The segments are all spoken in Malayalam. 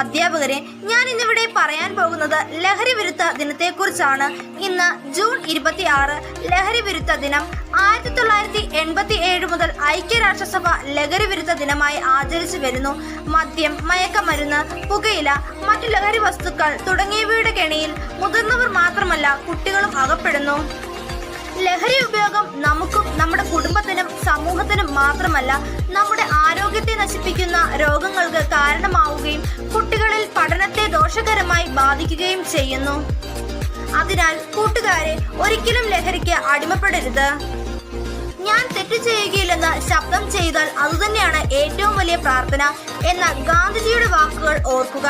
കൂട്ടുകാരെ ഞാൻ ഇന്നിവിടെ പറയാൻ പോകുന്നത് ലഹരി വിരുദ്ധ ദിനത്തെക്കുറിച്ചാണ്. ഇന്ന് ജൂൺ ഇരുപത്തി ആറ് ലഹരി വിരുദ്ധ ദിനം ആയിരത്തി തൊള്ളായിരത്തി എൺപത്തി ഏഴ് മുതൽ ഐക്യരാഷ്ട്രസഭ ലഹരി വിരുദ്ധ ദിനമായി ആചരിച്ചു വരുന്നു. മദ്യം മയക്കമരുന്ന് പുകയില മറ്റു ലഹരി വസ്തുക്കൾ തുടങ്ങിയവയുടെ കെണിയിൽ മുതിർന്നവർ മാത്രമല്ല കുട്ടികളും അകപ്പെടുന്നു. ലഹരി ഉപയോഗം നമുക്കും നമ്മുടെ കുടുംബത്തിനും സമൂഹത്തിനും മാത്രമല്ല നമ്മുടെ ആരോഗ്യത്തെ നശിപ്പിക്കുന്ന രോഗങ്ങൾക്ക് കാരണമാവുകയും കുട്ടികളിൽ പഠനത്തെ ദോഷകരമായി ബാധിക്കുകയും ചെയ്യുന്നു. അതിനാൽ കൂട്ടുകാരെ ഒരിക്കലും ലഹരിക്ക് അടിമപ്പെടരുത്. ഞാൻ തെറ്റ് ചെയ്യുകയില്ലെന്ന് ശബ്ദം ചെയ്താൽ അതുതന്നെയാണ് ഏറ്റവും വലിയ പ്രാർത്ഥന എന്ന ഗാന്ധിജിയുടെ വാക്കുകൾ ഓർക്കുക.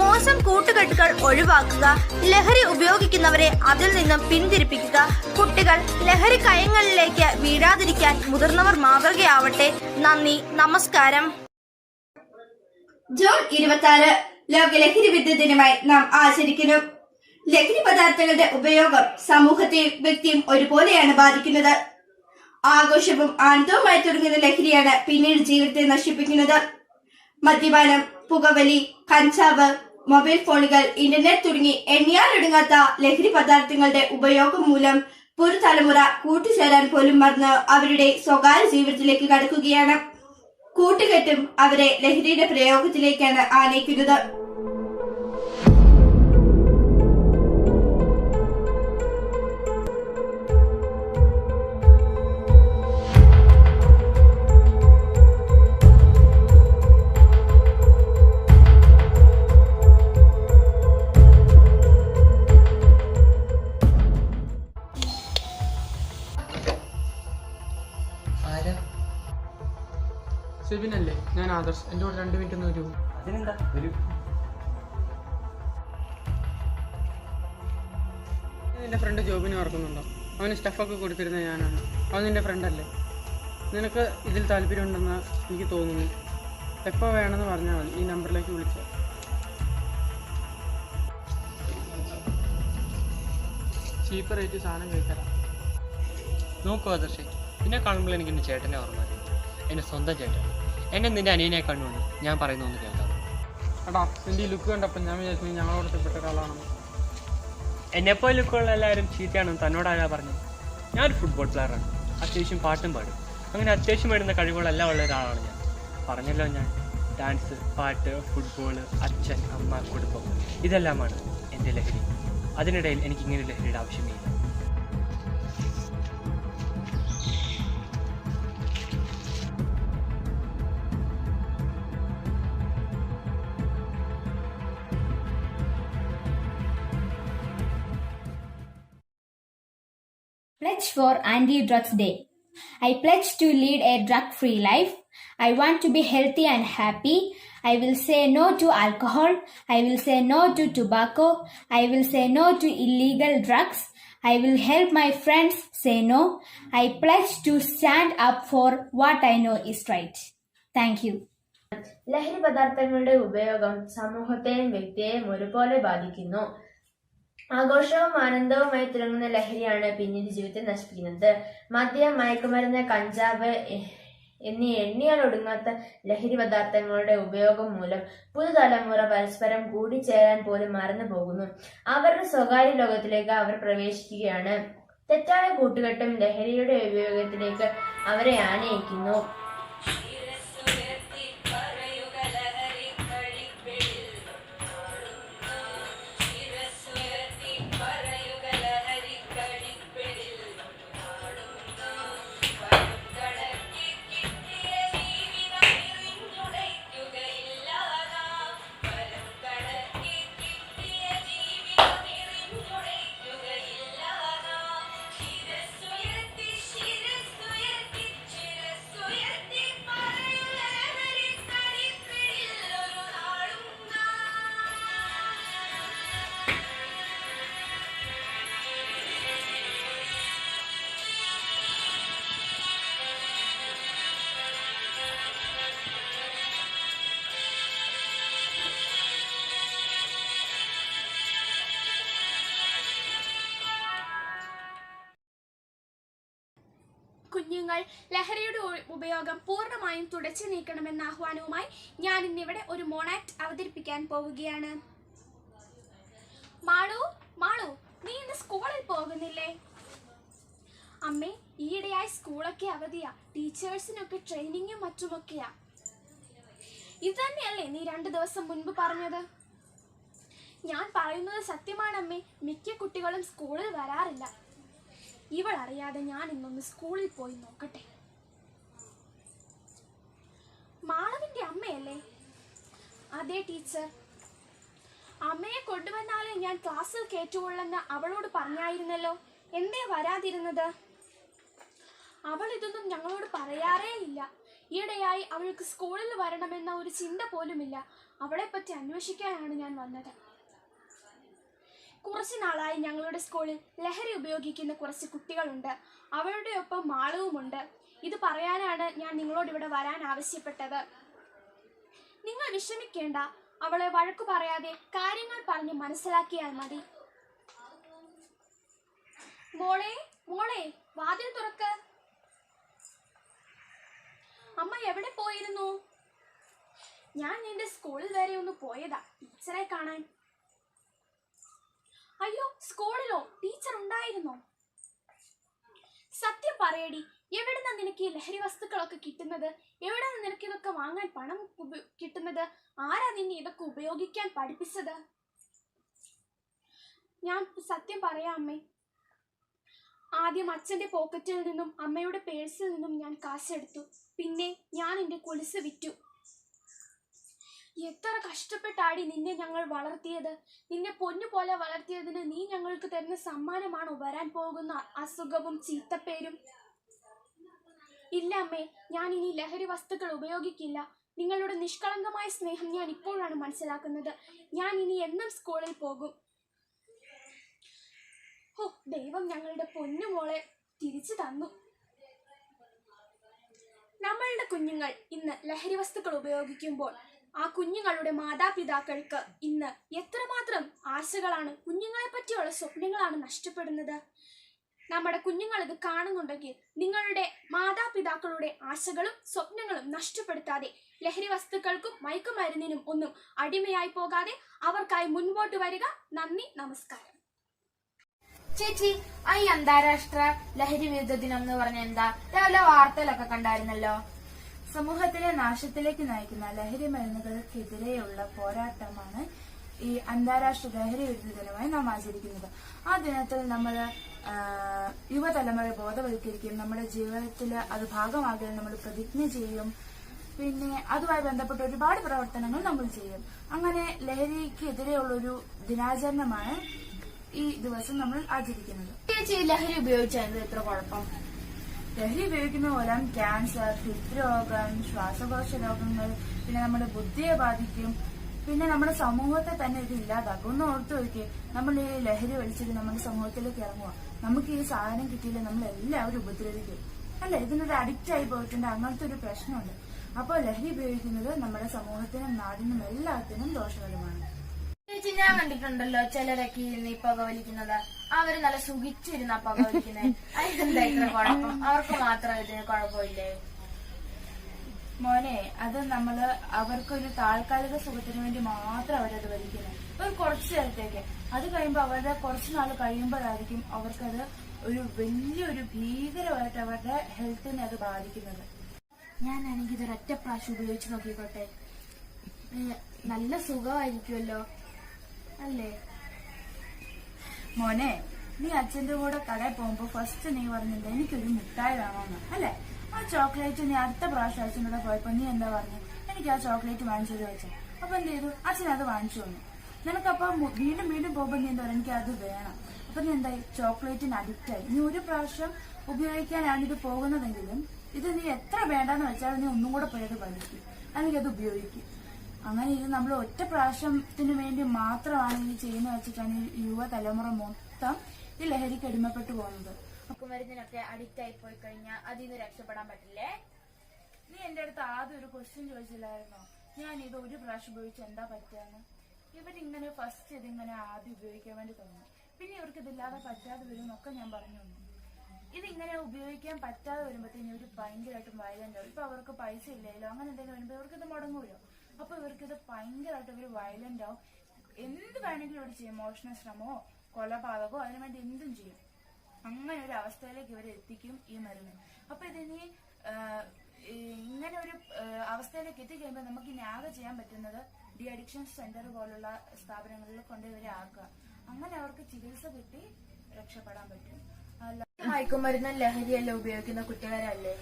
മോശം കൂട്ടുകെട്ടുകൾ ഒഴിവാക്കുക ലഹരി ഉപയോഗിക്കുന്നവരെ അതിൽ നിന്നും പിന്തിരിപ്പിക്കുക കുട്ടികൾ ലഹരി കയങ്ങളിലേക്ക് വീഴാതിരിക്കാൻ മുതിർന്നവർ മാതൃകയാവട്ടെ. നന്ദി നമസ്കാരം. ജൂൺ ഇരുപത്തി ലോക ലഹരി വിരുദ്ധ ദിനമായി നാം ആചരിക്കുന്നു. ലഹരി പദാർത്ഥങ്ങളുടെ ഉപയോഗം സമൂഹത്തെയും വ്യക്തിയും ഒരുപോലെയാണ് ബാധിക്കുന്നത്. ആഘോഷവും ആനന്ദവുമായി തുടങ്ങുന്ന ലഹരിയാണ് പിന്നീട് ജീവിതത്തെ നശിപ്പിക്കുന്നത്. മദ്യപാനം പുകവലി കഞ്ചാവ് മൊബൈൽ ഫോണുകൾ ഇന്റർനെറ്റ് തുടങ്ങി എണ്ണിയാലൊടുങ്ങാത്ത ലഹരി പദാർത്ഥങ്ങളുടെ ഉപയോഗം മൂലം പുതുതലമുറ കൂട്ടുചേരാൻ പോലും മറന്ന് അവരുടെ സ്വകാര്യ ജീവിതത്തിലേക്ക് കടക്കുകയാണ്. കൂട്ടുകെട്ടും അവരെ ലഹരിയുടെ പ്രയോഗത്തിലേക്കാണ് ആനയിക്കുന്നത്. സെബിനല്ലേ? ഞാൻ ആദർശ്. എന്റെ കൂടെ രണ്ട് മിനിറ്റ് ഒന്ന് വരൂ. അതിനെന്താ? വരൂ. നിന്റെ ഫ്രണ്ട് ജോബിനെ ഓർക്കുന്നുണ്ടോ? അവന് സ്റ്റഫൊക്കെ കൊടുത്തിരുന്ന ഞാനാണ്. അവൻ നിന്റെ ഫ്രണ്ടല്ലേ നിനക്ക് ഇതിൽ താല്പര്യമുണ്ടെന്ന് എനിക്ക് തോന്നുന്നു. എപ്പോൾ വേണമെന്ന് പറഞ്ഞാൽ മതി. ഈ നമ്പറിലേക്ക് വിളിച്ച. ചീപ്പ് റേറ്റ് സാധനം കഴിക്കാം നോക്കൂ ആദർശേ. പിന്നെ കാണുമ്പോൾ എനിക്ക് എന്റെ ചേട്ടനെ ഓർമ്മ എന്റെ സ്വന്തം ചേട്ടൻ. എന്നെ നിന്റെ അനിയനെ കണ്ടുകൊണ്ട് ഞാൻ പറയുന്ന ഒന്ന് കേൾക്കാം. എടാ നിന്റെ ഈ ലുക്ക് കണ്ടപ്പോൾ ഞാൻ വിചാരിച്ചു ഞങ്ങളോട് പെട്ട ഒരാളാണെന്ന് എന്നെപ്പോലെ ലുക്കുള്ള എല്ലാവരും ചീത്തയാണെന്ന് തന്നോടാരാ പറഞ്ഞു ഞാനൊരു ഫുട്ബോൾ പ്ലെയറാണ് അത്യാവശ്യം പാട്ടും പാടും. അങ്ങനെ അത്യാവശ്യം വരുന്ന കഴിവുകളെല്ലാം ഉള്ള ഒരാളാണ് ഞാൻ. പറഞ്ഞല്ലോ ഞാൻ. ഡാൻസ് പാട്ട് ഫുട്ബോൾ അച്ഛൻ അമ്മ കുടുംബം ഇതെല്ലാമാണ് എന്റെ ലഹരി. അതിനിടയിൽ എനിക്ക് ഇങ്ങനെ ലഹരിയുടെ ആവശ്യമില്ല Pledge for Anti Drugs Day. I pledge to lead a drug free life. I want to be healthy and happy. I will say no to alcohol. I will say no to tobacco. I will say no to illegal drugs. I will help my friends say no. I pledge to stand up for what I know is right. Thank you. ലഹരി പദാർത്ഥങ്ങളുടെ ഉപയോഗം സമൂഹത്തെയും വ്യക്തിയെയും ഒരുപോലെ ബാധിക്കുന്നു ആഘോഷവും ആനന്ദവുമായി തുടങ്ങുന്ന ലഹരിയാണ് പിന്നീട് ജീവിതത്തെ നശിപ്പിക്കുന്നത്. മദ്യം മയക്കുമരുന്ന് കഞ്ചാവ് എന്നീ എണ്ണിയാൽ ഒടുങ്ങാത്ത ലഹരി പദാർത്ഥങ്ങളുടെ ഉപയോഗം മൂലം പുതുതലമുറ പരസ്പരം കൂടിച്ചേരാൻ പോലും മറന്നു പോകുന്നു. അവരുടെ സ്വകാര്യ ലോകത്തിലേക്ക് അവർ പ്രവേശിക്കുകയാണ്. തെറ്റായ കൂട്ടുകെട്ടും ലഹരിയുടെ ഉപയോഗത്തിലേക്ക് അവരെ ആനയിക്കുന്നു. കുഞ്ഞുങ്ങൾ ലഹരിയുടെ ഉപയോഗം പൂർണമായും തുടച്ചു നീക്കണമെന്ന ആഹ്വാനവുമായി ഞാൻ ഇന്നിവിടെ ഒരു മോണാക്ട് അവതരിപ്പിക്കാൻ പോവുകയാണ്. മാളു മാളു നീ ഇന്ന് സ്കൂളിൽ പോകുന്നില്ലേ? അമ്മേ ഈയിടെയായി സ്കൂളൊക്കെ അവധിയാ. ടീച്ചേഴ്സിനൊക്കെ ട്രെയിനിങ്ങും മറ്റുമൊക്കെയാ. ഇത് തന്നെയല്ലേ നീ രണ്ടു ദിവസം മുൻപ് പറഞ്ഞത്? ഞാൻ പറയുന്നത് സത്യമാണമ്മേ. മിക്ക കുട്ടികളും സ്കൂളിൽ വരാറില്ല. ഇവൾ അറിയാതെ ഞാൻ ഇന്നൊന്ന് സ്കൂളിൽ പോയി നോക്കട്ടെ? മാളവിന്റെ അമ്മയല്ലേ? അതെ ടീച്ചർ. അമ്മയെ കൊണ്ടുവന്നാലേ ഞാൻ ക്ലാസ്സിൽ കയറ്റുകൊള്ളെന്ന് അവളോട് പറഞ്ഞായിരുന്നല്ലോ. എന്തേ വരാതിരുന്നത്? അവൾ ഇതൊന്നും ഞങ്ങളോട് പറയാറേ ഇല്ല. ഈയിടെയായി അവൾക്ക് സ്കൂളിൽ വരണമെന്ന ഒരു ചിന്ത പോലുമില്ല. അവളെപ്പറ്റി അന്വേഷിക്കാനാണ് ഞാൻ വന്നത്. കുറച്ച് നാളായി ഞങ്ങളുടെ സ്കൂളിൽ ലഹരി ഉപയോഗിക്കുന്ന കുറച്ച് കുട്ടികളുണ്ട്. അവരുടെ ഒപ്പം മാളവുമുണ്ട് ഇത് പറയാനാണ് ഞാൻ നിങ്ങളോട് ഇവിടെ വരാൻ ആവശ്യപ്പെട്ടത്. നിങ്ങൾ വിഷമിക്കേണ്ട. അവളെ വഴക്കു പറയാതെ കാര്യങ്ങൾ പറഞ്ഞ് മനസ്സിലാക്കിയാൽ മതി. മോളെ മോളെ വാതിൽ തുറക്ക്. അമ്മ എവിടെ പോയിരുന്നു? ഞാൻ നിന്റെ സ്കൂളിൽ വരെ ഒന്ന് പോയതാ. ടീച്ചറെ കാണാൻ അയ്യോ സ്കൂളിലോ? ടീച്ചർ ഉണ്ടായിരുന്നോ? സത്യം പറയടി എവിടുന്ന നിനക്ക് ഈ ലഹരി വസ്തുക്കളൊക്കെ കിട്ടുന്നത്? എവിടെ നിന്ന് നിനക്ക് ഇതൊക്കെ വാങ്ങാൻ പണം കിട്ടുന്നത്? ആരാ നിന്നെ ഇതൊക്കെ ഉപയോഗിക്കാൻ പഠിപ്പിച്ചത്? ഞാൻ സത്യം പറയാം അമ്മേ. ആദ്യം അച്ഛന്റെ പോക്കറ്റിൽ നിന്നും അമ്മയുടെ പേഴ്സിൽ നിന്നും ഞാൻ കാശെടുത്തു. പിന്നെ ഞാൻ എന്റെ കൊലുസ് വിറ്റു. എത്ര കഷ്ടപ്പെട്ടാടി നിന്നെ ഞങ്ങൾ വളർത്തിയത്? നിന്നെ പൊന്നു പോലെ വളർത്തിയതിന് നീ ഞങ്ങൾക്ക് തരുന്ന സമ്മാനമാണോ വരാൻ പോകുന്ന അസുഖവും ചീത്തപ്പേരും? ഇല്ല അമ്മേ ഞാൻ ഇനി ലഹരി വസ്തുക്കൾ ഉപയോഗിക്കില്ല. നിങ്ങളുടെ നിഷ്കളങ്കമായ സ്നേഹം ഞാൻ ഇപ്പോഴാണ് മനസ്സിലാക്കുന്നത്. ഞാൻ ഇനി എന്നും സ്കൂളിൽ പോകും. ഓ ദൈവം ഞങ്ങളുടെ പൊന്നു മോളെ തിരിച്ചു തന്നു. നമ്മളുടെ കുഞ്ഞുങ്ങൾ ഇന്ന് ലഹരി വസ്തുക്കൾ ഉപയോഗിക്കുമ്പോൾ ആ കുഞ്ഞുങ്ങളുടെ മാതാപിതാക്കൾക്ക് ഇന്ന് എത്രമാത്രം ആശകളാണ് കുഞ്ഞുങ്ങളെ പറ്റിയുള്ള സ്വപ്നങ്ങളാണ് നഷ്ടപ്പെടുന്നത്? നമ്മുടെ കുഞ്ഞുങ്ങൾ ഇത് കാണുന്നുണ്ടെങ്കിൽ നിങ്ങളുടെ മാതാപിതാക്കളുടെ ആശകളും സ്വപ്നങ്ങളും നഷ്ടപ്പെടുത്താതെ ലഹരി വസ്തുക്കൾക്കും മയക്കുമരുന്നിനും ഒന്നും അടിമയായി പോകാതെ അവർക്കായി മുൻപോട്ട് വരിക. നന്ദി നമസ്കാരം. ചേച്ചി ഈ അന്താരാഷ്ട്ര ലഹരി വിരുദ്ധ ദിനം എന്ന് പറഞ്ഞ എന്താ? രാവിലെ വാർത്തയിലൊക്കെ കണ്ടായിരുന്നല്ലോ. സമൂഹത്തിലെ നാശത്തിലേക്ക് നയിക്കുന്ന ലഹരി മരുന്നുകൾക്കെതിരെയുള്ള പോരാട്ടമാണ് ഈ അന്താരാഷ്ട്ര ലഹരി വിരുദ്ധ ദിനമായി നാം ആചരിക്കുന്നത്. ആ ദിനത്തിൽ നമ്മൾ യുവതലമുറ ബോധവൽക്കരിക്കും നമ്മുടെ ജീവിതത്തിൽ അത് ഭാഗമാകാൻ നമ്മൾ പ്രതിജ്ഞ ചെയ്യും പിന്നെ അതുമായി ബന്ധപ്പെട്ട ഒരുപാട് പ്രവർത്തനങ്ങൾ നമ്മൾ ചെയ്യും. അങ്ങനെ ലഹരിക്കെതിരെയുള്ള ഒരു ദിനാചരണമാണ് ഈ ദിവസം നമ്മൾ ആചരിക്കുന്നത്. ലഹരി ഉപയോഗിച്ചായിരുന്നു എത്ര കുഴപ്പം? ലഹരി ഉപയോഗിക്കുന്ന മൂലം ക്യാൻസർ ഹൃദ്രോഗം ശ്വാസകോശ രോഗങ്ങൾ പിന്നെ നമ്മുടെ ബുദ്ധിയെ ബാധിക്കും. പിന്നെ നമ്മുടെ സമൂഹത്തെ തന്നെ ഇത് ഇല്ലാതാക്കും. ഒന്ന് ഓർത്തു നോക്കിയേ നമ്മൾ ഈ ലഹരി വലിച്ചിട്ട് നമ്മുടെ സമൂഹത്തിലേക്ക് ഇറങ്ങുക നമുക്ക് ഈ സാധനം കിട്ടിയില്ല നമ്മൾ എല്ലാവരും ഉപദ്രവിക്കും. അല്ല? ഇതിനൊരു അഡിക്റ്റ് ആയി പോയിട്ടുണ്ട്. അങ്ങനത്തെ ഒരു പ്രശ്നമുണ്ട്. അപ്പോൾ ലഹരി ഉപയോഗിക്കുന്നത് നമ്മുടെ സമൂഹത്തിനും നാടിനും എല്ലാത്തിനും ദോഷകരമാണ്. ചേച്ചി ഞാൻ കണ്ടിട്ടുണ്ടല്ലോ ചിലരൊക്കെ ഇരുന്ന് ഈ പുക വലിക്കുന്നത്. അവർ നല്ല സുഖിച്ചിരുന്ന പുക വലിക്കുന്നത്. അതിനെന്താ ഇത്ര കുഴപ്പം? അവർക്ക് മാത്രം ഇതിന് കുഴപ്പമില്ലേ? മോനെ അത് നമ്മൾ അവർക്കൊരു താൽക്കാലിക സുഖത്തിന് വേണ്ടി മാത്രം അവരത് വലിക്കുന്നത്. ഒരു കുറച്ചു നേരത്തേക്ക്. അത് കഴിയുമ്പോൾ അവരുടെ കുറച്ചു നാൾ കഴിയുമ്പോഴായിരിക്കും അവർക്കത് ഒരു വലിയൊരു ഭീകരമായിട്ട് അവരുടെ ഹെൽത്തിനെ അത് ബാധിക്കുന്നത്. ഞാനാണെങ്കിൽ ഇത് ഒറ്റ പ്രാവശ്യം ഉപയോഗിച്ച് നോക്കിക്കോട്ടെ. നല്ല സുഖമായിരിക്കുമല്ലോ. അല്ലേ? മോനെ നീ അച്ഛന്റെ കൂടെ കടയിൽ പോകുമ്പോ ഫസ്റ്റ് നീ പറഞ്ഞില്ല എനിക്കൊരു മിഠായി വേണമെന്ന് അല്ലെ? ആ ചോക്ലേറ്റ് നീ അടുത്ത പ്രാവശ്യം അച്ഛന്റെ കൂടെ പോയപ്പോ നീ എന്താ പറഞ്ഞു? എനിക്ക് ആ ചോക്ലേറ്റ് വാങ്ങിച്ചത് വെച്ചു. അപ്പൊ എന്ത് ചെയ്തു? അച്ഛൻ അത് വാങ്ങിച്ചു തന്നു. നിനക്കപ്പോ വീണ്ടും വീണ്ടും പോകുമ്പോ നീ എന്താ എനിക്ക് അത് വേണം. അപ്പൊ നീ എന്തായി? ചോക്ലേറ്റിന് അഡിക്റ്റ് ആയി. നീ ഒരു പ്രാവശ്യം ഉപയോഗിക്കാനാണ് ഇത് പോകുന്നതെങ്കിലും ഇത് നീ എത്ര വേണ്ടെന്ന് വെച്ചാൽ നീ ഒന്നും കൂടെ പോയത് പഠിക്കും അല്ലെങ്കിൽ അത് ഉപയോഗിക്കും. അങ്ങനെ ഇത് നമ്മൾ ഒറ്റ പ്രാവശ്യത്തിന് വേണ്ടി മാത്രമാണ് ഇത് ചെയ്യുന്ന വെച്ചിട്ടാണ് യുവതലമുറ മൊത്തം ഈ ലഹരിക്ക് അടിമപ്പെട്ടു പോകുന്നത്. മരുന്നിനൊക്കെ അഡിക്റ്റ് ആയി പോയി കഴിഞ്ഞാൽ അതിൽ നിന്ന് രക്ഷപ്പെടാൻ പറ്റില്ലേ? നീ എന്റെ അടുത്ത് ആദ്യം ഒരു ക്വസ്റ്റ്യൻ ചോദിച്ചില്ലായിരുന്നോ? ഞാൻ ഇത് ഒരു പ്രാവശ്യം ഉപയോഗിച്ച് എന്താ പറ്റുകയെന്ന് ഇവരിങ്ങനെ ഫസ്റ്റ് ഇതിങ്ങനെ ആദ്യം ഉപയോഗിക്കാൻ വേണ്ടി തോന്നുന്നു. പിന്നെ ഇവർക്ക് ഇതില്ലാതെ പറ്റാതെ വരും എന്നൊക്കെ ഞാൻ പറഞ്ഞു തന്നു ഇതിങ്ങനെ ഉപയോഗിക്കാൻ പറ്റാതെ വരുമ്പോഴത്തേനും ഇവർ ഭയങ്കരമായിട്ടും വയലന്റ് ഇപ്പൊ അവർക്ക് പൈസ ഇല്ലല്ലോ അങ്ങനെ എന്തെങ്കിലും വരുമ്പോൾ ഇവർക്ക് ഇത് മുടങ്ങൂലോ അപ്പൊ ഇവർക്കത് ഭയങ്കരമായിട്ട് ഇവർ വയലന്റ് ആവും. എന്ത് വേണമെങ്കിലും ഇവർ ചെയ്യും. മോഷണ ശ്രമമോ കൊലപാതകമോ അതിനു വേണ്ടി എന്തും ചെയ്യും. അങ്ങനെ ഒരു അവസ്ഥയിലേക്ക് ഇവരെ എത്തിക്കും ഈ മരുന്ന്. അപ്പൊ ഇതിനി ഇങ്ങനെ ഒരു അവസ്ഥയിലേക്ക് എത്തിക്കഴിയുമ്പോൾ നമുക്ക് ഇനി ആകെ ചെയ്യാൻ പറ്റുന്നത് ഡി അഡിക്ഷൻ സെന്റർ പോലുള്ള സ്ഥാപനങ്ങളിൽ കൊണ്ട് ഇവരെ ആക്കുക. അങ്ങനെ അവർക്ക് ചികിത്സ കിട്ടി രക്ഷപ്പെടാൻ പറ്റും. മയക്കുമരുന്ന് ലഹരിയല്ല ഉപയോഗിക്കുന്ന കുറ്റകരമല്ലേ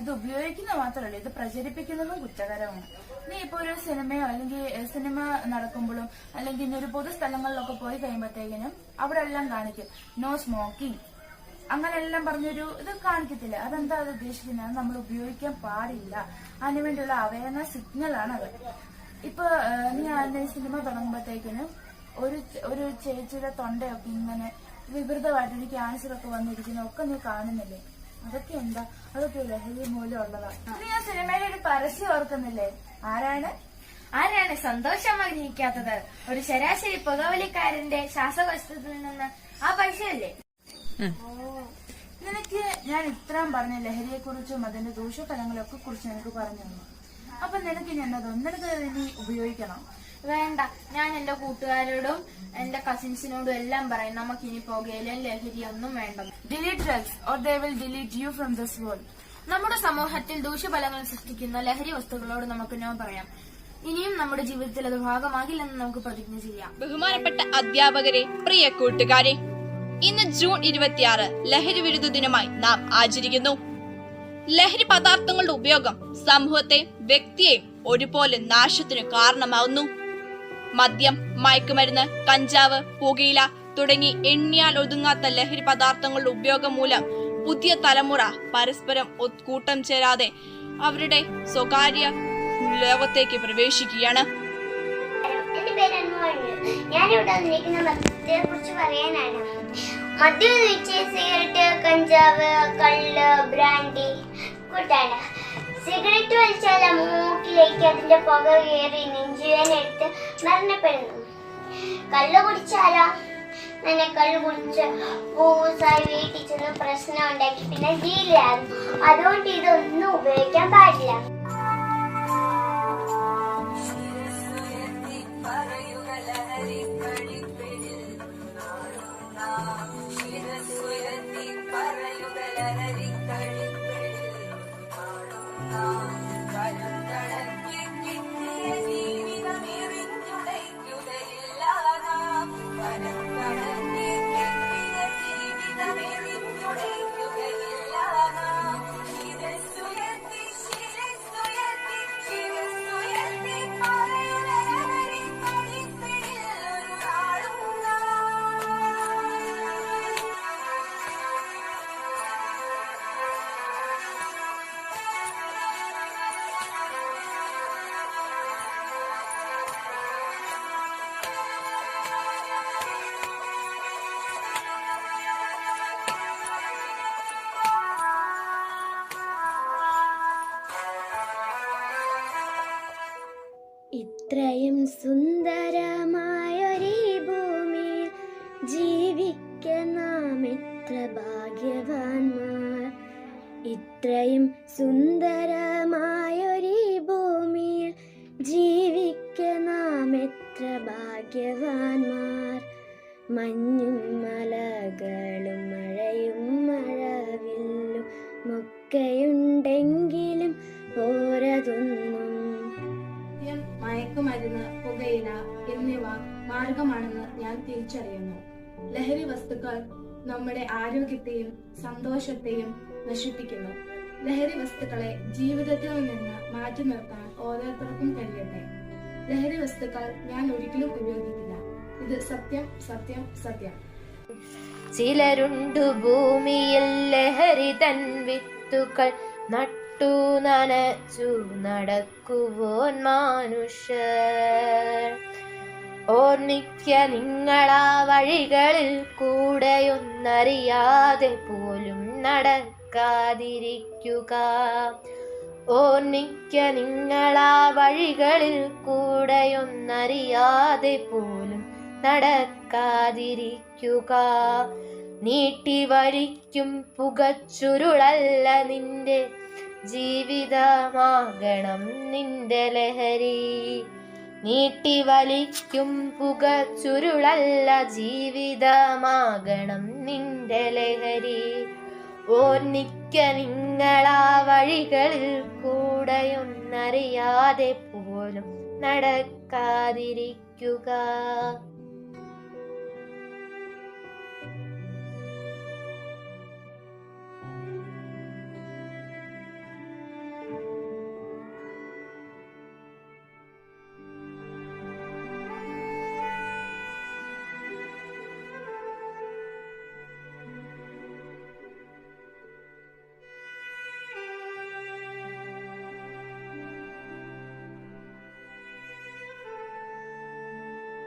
ഇത് ഉപയോഗിക്കുന്ന മാത്രമല്ല ഇത് പ്രചരിപ്പിക്കുന്നതും കുറ്റകരമാണ്. നീ ഇപ്പൊ ഒരു സിനിമയോ അല്ലെങ്കിൽ സിനിമ നടക്കുമ്പോഴും അല്ലെങ്കിൽ ഒരു പൊതുസ്ഥലങ്ങളിലൊക്കെ പോയി കഴിയുമ്പോഴത്തേക്കിനും അവിടെ എല്ലാം കാണിക്കും. നോ സ്മോക്കിംഗ് അങ്ങനെല്ലാം പറഞ്ഞൊരു ഇത് കാണിക്കത്തില്ല. അതെന്താ അത് ഉദ്ദേശിക്കുന്നത് അത് നമ്മൾ ഉപയോഗിക്കാൻ പാടില്ല. അതിനുവേണ്ടിയുള്ള അവയർനെസ് സിഗ്നൽ ആണ് അത്. ഇപ്പൊ നീ അതിന്റെ സിനിമ തുടങ്ങുമ്പോഴത്തേക്കിനും ഒരു ഒരു ചേച്ചിയുടെ തൊണ്ടയൊക്കെ ഇങ്ങനെ വികൃതമായിട്ട് ക്യാൻസർ ഒക്കെ വന്നിരിക്കുന്ന ഒക്കെ നീ കാണുന്നില്ലേ? അതൊക്കെ എന്താ അതൊക്കെ ലഹരി മൂലം ഉള്ളതാ ഞാൻ സിനിമയിലെ ഒരു പരസ്യം ഓർക്കുന്നില്ലേ? ആരാണ്? ആരാണ് സന്തോഷം ആഗ്രഹിക്കാത്തത് ഒരു ശരാശരി പുകവലിക്കാരന്റെ ശ്വാസകോശത്തിൽ നിന്ന് ആ പൈസയല്ലേ നിനക്ക് ഞാൻ ഇത്രയും പറഞ്ഞ ലഹരിയെ കുറിച്ചും അതിന്റെ ദൂഷ്യഫലങ്ങളൊക്കെ കുറിച്ച് നിനക്ക് പറഞ്ഞു തന്നു. അപ്പൊ നിനക്ക് ഞാൻ അത് ഇനി ഉപയോഗിക്കണം? വേണ്ട. ഞാൻ എന്റെ കൂട്ടുകാരോടും എന്റെ കസിൻസിനോടും എല്ലാം പറയും നമുക്ക് ഇനി പുകയിലും ലഹരിയൊന്നും വേണ്ട delete drugs or they will delete you from this world നമ്മുടെ സമൂഹത്തിൽ ദൂഷ്യഫലങ്ങൾ സൃഷ്ടിക്കുന്ന ലഹരി വസ്തുക്കളോട് നമുക്ക് നോ പറയാം. ഇനിയും നമ്മുടെ ജീവിതത്തിൽ അത് ഭാഗമാകില്ലെന്ന് നമുക്ക് പ്രതിജ്ഞ ചെയ്യാം. ബഹുമാനപ്പെട്ട അധ്യാപകരെ പ്രിയ കൂട്ടുകാരെ ഇന്ന് ജൂൺ ഇരുപത്തിയാറ് ലഹരി വിരുദ്ധ ദിനമായി നാം ആചരിക്കുന്നു. ലഹരി പദാർത്ഥങ്ങളുടെ ഉപയോഗം സമൂഹത്തെ വ്യക്തിയെ ഒരുപോലെ നാശത്തിന് കാരണമാവുന്നു. മദ്യം മയക്കുമരുന്ന് കഞ്ചാവ് പുകയില തുടങ്ങി എണ്ണിയാൽ ഒതുങ്ങാത്ത ലഹരി പദാർത്ഥങ്ങളുടെ ഉപയോഗം മൂലം പുതിയ തലമുറ പരസ്പരം കൂട്ടം ചേരാതെ അവരുടെ സ്വകാര്യ ലോകത്തേക്ക് പ്രവേശിക്കുകയാണ്. ഞാനിവിടെ വന്നിരിക്കുന്ന മദ്യത്തെ കുറിച്ച് പറയാനാണ്. മദ്യം എന്ന് സിഗരറ്റ് കഞ്ചാവ് കള്ള് ബ്രാൻഡി കൂട്ടാണ്. സിഗരറ്റ് വലിച്ചാൽ മൂക്കിലേക്ക് അതിന്റെ പുക കയറി നെഞ്ചുവേനെടുത്ത് മരണപ്പെടുന്നു. കള്ളു കുടിച്ചാലോ? അങ്ങനെ കള്ളു കുടിച്ച് പൂസായി വീട്ടിൽ ചെന്ന് പ്രശ്നം ഉണ്ടാക്കി. പിന്നെ ജയിലാകും അതുകൊണ്ട് ഇതൊന്നും ഉപയോഗിക്കാൻ പാടില്ല. മഞ്ഞും മലകളും മഴയും മഴവില്ലും ഒക്കെയുണ്ടെങ്കിലും ഓരതൊന്നും മദ്യം മയക്കുമരുന്ന് പുകയില എന്നിവ മാർഗമാണെന്ന് ഞാൻ തിരിച്ചറിയുന്നു. ലഹരി വസ്തുക്കൾ നമ്മുടെ ആരോഗ്യത്തെയും സന്തോഷത്തെയും നശിപ്പിക്കുന്നു. ലഹരി വസ്തുക്കളെ ജീവിതത്തിൽ നിന്ന് മാറ്റി നിർത്താൻ ഓരോരുത്തർക്കും കഴിയട്ടെ. ലഹരി വസ്തുക്കൾ ഞാൻ ഒരിക്കലും ഉപയോഗിക്കില്ല. ഇത് സത്യം സത്യം സത്യം. ചിലരുണ്ടു ഭൂമിയിൽ ലഹരി തൻ വിത്തുകൾ നട്ടു നനച്ചു നടക്കുവോൻ മനുഷ്യർ. ഓർമ്മിക്ക നിങ്ങളാ വഴികളിൽ കൂടെയൊന്നറിയാതെ പോലും നടക്കാതിരിക്കുക. ഓർമ്മിക്ക നിങ്ങളാ വഴികളിൽ കൂടെയൊന്നറിയാതെ പോലും നടക്കാതിരിക്കുക. നീട്ടി വലിക്കും പുകച്ചുരുളല്ല നിന്റെ ജീവിതമാകണം നിന്റെ ലഹരി. നീട്ടി വലിക്കും പുകച്ചുരുളല്ല ജീവിതമാകണം നിന്റെ ലഹരി. ഓർണിക്ക നിങ്ങളാ വഴികളിൽ കൂടെയൊന്നറിയാതെ പോലും നടക്കാതിരിക്കുക.